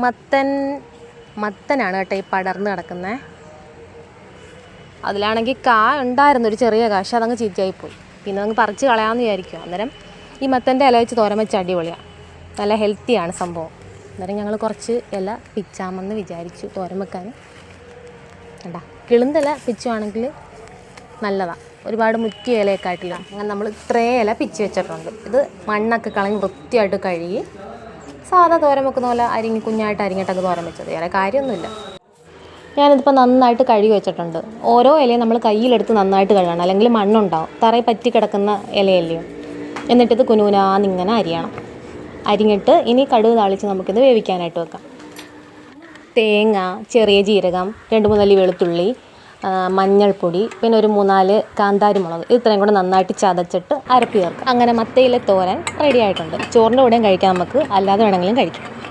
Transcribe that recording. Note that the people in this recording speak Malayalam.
മത്തൻ മത്തനാണ് കേട്ടോ ഈ പടർന്ന് കിടക്കുന്നത് അതിലാണെങ്കിൽ കാ ഉണ്ടായിരുന്നു ഒരു ചെറിയ കാശ് അതങ്ങ് ചീത്തയായിപ്പോയി പിന്നെ അങ്ങ് പറിച്ച് കളയാമെന്ന് വിചാരിക്കും അന്നേരം ഈ മത്തന്റെ ഇല വെച്ച് തോരൻ വെച്ച് അടിപൊളിയാണ് നല്ല ഹെൽത്തിയാണ് സംഭവം. അന്നേരം ഞങ്ങൾ കുറച്ച് ഇല പിച്ചാമെന്ന് വിചാരിച്ചു തോരൻ വെക്കാൻ. കണ്ടാ? കിളുന്തല പിച്ചുവാണെങ്കിൽ നല്ലതാണ് ഒരുപാട് മുറ്റിയ ഇലയൊക്കെ ആയിട്ടില്ല. അങ്ങനെ നമ്മൾ ഇത്രയും ഇല പിച്ച് വെച്ചിട്ടുണ്ട്. ഇത് മണ്ണൊക്കെ കളഞ്ഞ് വൃത്തിയായിട്ട് കഴുകി സാധാ തോരൻ വെക്കുന്ന പോലെ അരിങ്ങി കുഞ്ഞായിട്ട് അരിഞ്ഞിട്ടൊക്കെ തോരൻ വെച്ചത്. വേറെ കാര്യമൊന്നുമില്ല. ഞാനിതിപ്പോൾ നന്നായിട്ട് കഴുകി വെച്ചിട്ടുണ്ട്. ഓരോ ഇലയും നമ്മൾ കയ്യിലെടുത്ത് നന്നായിട്ട് കഴുകണം. അല്ലെങ്കിൽ മണ്ണുണ്ടാവും. തറയിൽ പറ്റി കിടക്കുന്ന ഇലയല്ലയോ എന്നിട്ടിത് കുനൂനാന്നിങ്ങനെ അരിയണം. അരിഞ്ഞിട്ട് ഇനി കടുക് താളിച്ച് നമുക്കിത് വേവിക്കാനായിട്ട് വെക്കാം. തേങ്ങ ചെറിയ ജീരകം രണ്ട് മൂന്നല്ലി വെളുത്തുള്ളി മഞ്ഞൾപ്പൊടി പിന്നെ ഒരു മൂന്നാൽ കാന്താരി മുളക് ഇത്രയും കൂടെ നന്നായിട്ട് ചതച്ചിട്ട് അരപ്പ് ചേർക്കുക അങ്ങനെ മത്തയിലെ തോരൻ റെഡി ആയിട്ടുണ്ട്. ചോറിന്റെ കൂടെയും കഴിക്കാം നമുക്ക്. അല്ലാതെ വേണമെങ്കിലും കഴിക്കാം.